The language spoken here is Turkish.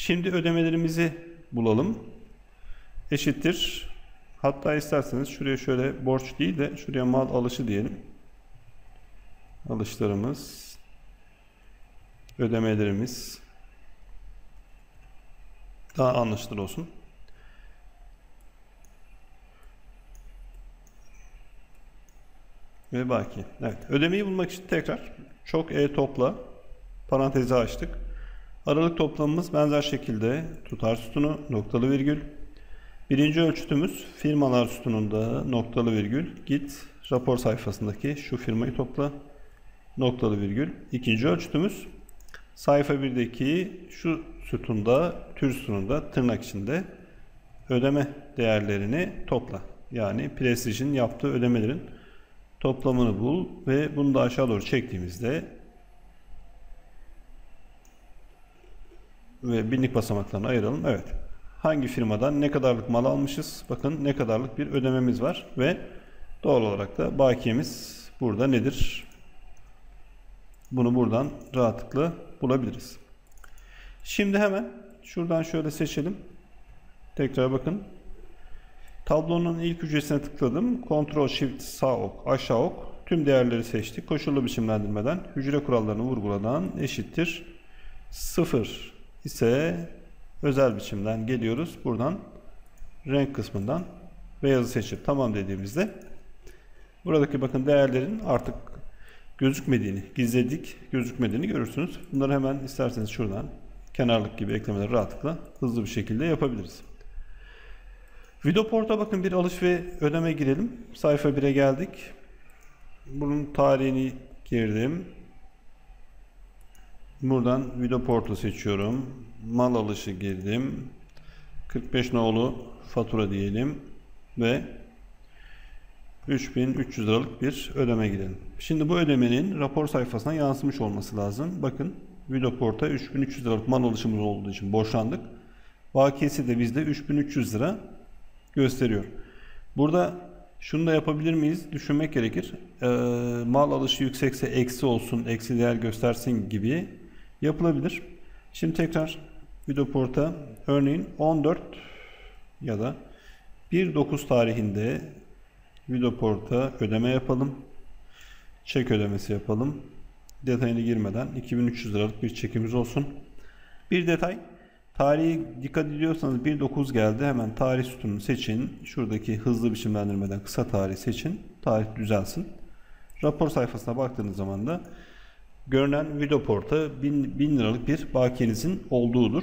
Şimdi ödemelerimizi bulalım. Eşittir. Hatta isterseniz şuraya şöyle borç değil de şuraya mal alışı diyelim. Alışlarımız, ödemelerimiz daha anlaşılır olsun. Ve baki. Evet. Ödemeyi bulmak için tekrar çok e topla parantezi açtık. Aralık toplamımız benzer şekilde tutar sütunu noktalı virgül. Birinci ölçütümüz firmalar sütununda noktalı virgül git rapor sayfasındaki şu firmayı topla noktalı virgül. İkinci ölçütümüz sayfa 1'deki şu sütunda tür sütununda tırnak içinde ödeme değerlerini topla. Yani Prestige'in yaptığı ödemelerin toplamını bul ve bunu da aşağı doğru çektiğimizde ve binlik basamaklarını ayıralım. Evet. Hangi firmadan ne kadarlık mal almışız? Bakın ne kadarlık bir ödememiz var ve doğal olarak da bakiyemiz burada nedir? Bunu buradan rahatlıkla bulabiliriz. Şimdi hemen şuradan şöyle seçelim. Tekrar bakın. Tablonun ilk hücresine tıkladım. Ctrl Shift sağ ok, aşağı ok. Tüm değerleri seçtik. Koşullu biçimlendirmeden hücre kurallarını vurguladan eşittir. 0 ise özel biçimden geliyoruz. Buradan renk kısmından beyazı seçip tamam dediğimizde buradaki bakın değerlerin artık gözükmediğini, gizledik gözükmediğini görürsünüz. Bunları hemen isterseniz şuradan kenarlık gibi eklemeleri rahatlıkla hızlı bir şekilde yapabiliriz. Videoport'a bakın bir alış ve ödeme girelim. Sayfa 1'e geldik. Bunun tarihini girdim. Buradan Videoport'u seçiyorum. Mal alışı girdim. 45 nolu fatura diyelim ve 3300 liralık bir ödeme gidelim. Şimdi bu ödemenin rapor sayfasına yansımış olması lazım. Bakın Videoport'a 3300 liralık mal alışımız olduğu için borçlandık. Bakiyesi de bizde 3300 lira gösteriyor. Burada şunu da yapabilir miyiz? Düşünmek gerekir. Ee, mal alışı yüksekse eksi olsun, eksi değer göstersin gibi yapılabilir. Şimdi tekrar Videoport'a örneğin 14 ya da 1.9 tarihinde Videoport'a ödeme yapalım. Çek ödemesi yapalım. Detayını girmeden 2300 liralık bir çekimiz olsun. Bir detay Tarihi dikkat ediyorsanız 1.9 geldi. Hemen tarih sütununu seçin. Şuradaki hızlı biçimlendirmeden kısa tarih seçin. Tarih düzelsin. Rapor sayfasına baktığınız zaman da görünen Videoport'a 1000, 1000 liralık bir bakiyenizin olduğudur.